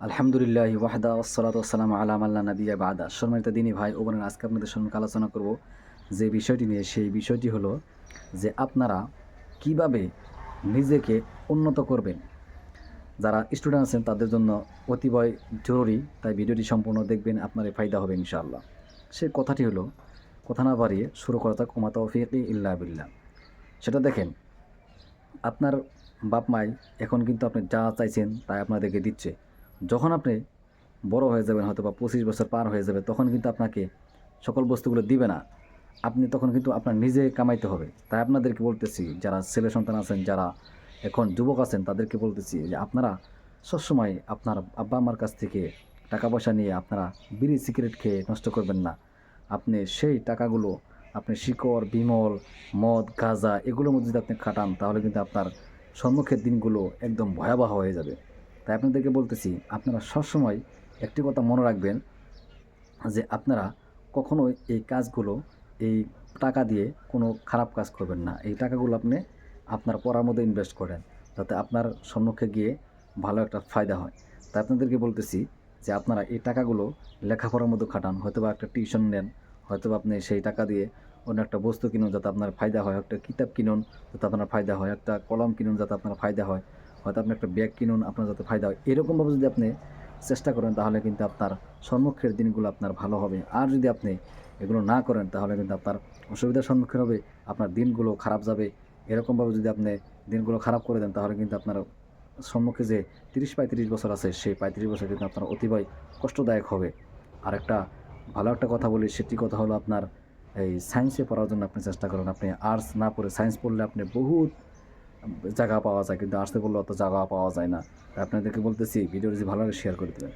আলহামদুলিল্লাহ ওয়াহদা ওসলাত ওসালাম আলাম আল্লাহ নবিয়া বাদা। সম্মানিত দিনী ভাই ও বোনের, আজকে আপনাদের সম্মুখে আলোচনা করব যে বিষয়টি নিয়ে। সেই বিষয়টি হলো যে আপনারা কীভাবে নিজেকে উন্নত করবেন। যারা স্টুডেন্ট আছেন, তাদের জন্য অতিবয় জরুরি। তাই ভিডিওটি সম্পূর্ণ দেখবেন আপনার ফায়দা হবে ইনশাআল্লাহ। সে কথাটি হলো, কথা না বাড়িয়ে শুরু করা যাক ওমা তৌফিকি ইল্লা সেটা দেখেন, আপনার বাপ মাই এখন কিন্তু আপনি যা চাইছেন তাই আপনাদেরকে দিচ্ছে। যখন আপনি বড় হয়ে যাবেন হয়তো বা পঁচিশ বছর পার হয়ে যাবে, তখন কিন্তু আপনাকে সকল বস্তুগুলো দিবে না। আপনি তখন কিন্তু আপনার নিজে কামাইতে হবে। তাই আপনাদেরকে বলতেছি, যারা ছেলে সন্তান আছেন, যারা এখন যুবক আছেন, তাদেরকে বলতেছি যে আপনারা সবসময় আপনার আব্বা আমার কাছ থেকে টাকা পয়সা নিয়ে আপনারা বিড়ি, সিগারেট খেয়ে নষ্ট করবেন না। আপনি সেই টাকাগুলো আপনি শিকড়, বিমল, মদ, গাঁজা, এগুলোর মধ্যে যদি আপনি খাটান, তাহলে কিন্তু আপনার সম্মুখের দিনগুলো একদম ভয়াবহ হয়ে যাবে। তাই আপনাদেরকে বলতেছি, আপনারা সবসময় একটি কথা মনে রাখবেন যে আপনারা কখনোই এই কাজগুলো, এই টাকা দিয়ে কোনো খারাপ কাজ করবেন না। এই টাকাগুলো আপনি আপনার পড়ার মধ্যে ইনভেস্ট করেন যাতে আপনার সম্মুখে গিয়ে ভালো একটা ফায়দা হয়। তাই আপনাদেরকে বলতেছি যে আপনারা এই টাকাগুলো লেখাপড়ার মধ্যে খাটান হয়তো বা একটা টিউশন নেন হয়তো আপনি সেই টাকা দিয়ে অন্য একটা বস্তু কিনুন যাতে আপনার ফায়দা হয়, একটা কিতাব কিনুন যাতে আপনার ফায়দা হয়, একটা কলম কিনুন যাতে আপনার ফায়দা হয়। হয়তো আপনি একটা ব্যাগ কিনুন, আপনার যাতে ফায়দা হয়। এরকমভাবে যদি আপনি চেষ্টা করেন, তাহলে কিন্তু আপনার সম্মুখের দিনগুলো আপনার ভালো হবে। আর যদি আপনি এগুলো না করেন, তাহলে কিন্তু আপনার অসুবিধার সম্মুখীন হবে, আপনার দিনগুলো খারাপ যাবে। এরকমভাবে যদি আপনি দিনগুলো খারাপ করে দেন, তাহলে কিন্তু আপনার সম্মুখে যে তিরিশ পঁয়ত্রিশ বছর আছে, সেই পঁয়ত্রিশ বছর কিন্তু আপনার অতিবাই কষ্টদায়ক হবে। আর একটা ভালো একটা কথা বলি, সেটি কথা হলো আপনার এই সায়েন্সে পড়ার জন্য আপনি চেষ্টা করেন। আপনি আর্টস না পড়ে সায়েন্স পড়লে আপনি বহুত জায়গা পাওয়া যায়, কিন্তু আসতে বললে অত জায়গা পাওয়া যায় না। আপনাদেরকে বলতেছি, ভিডিওটি ভালো লাগে শেয়ার করে দেবেন।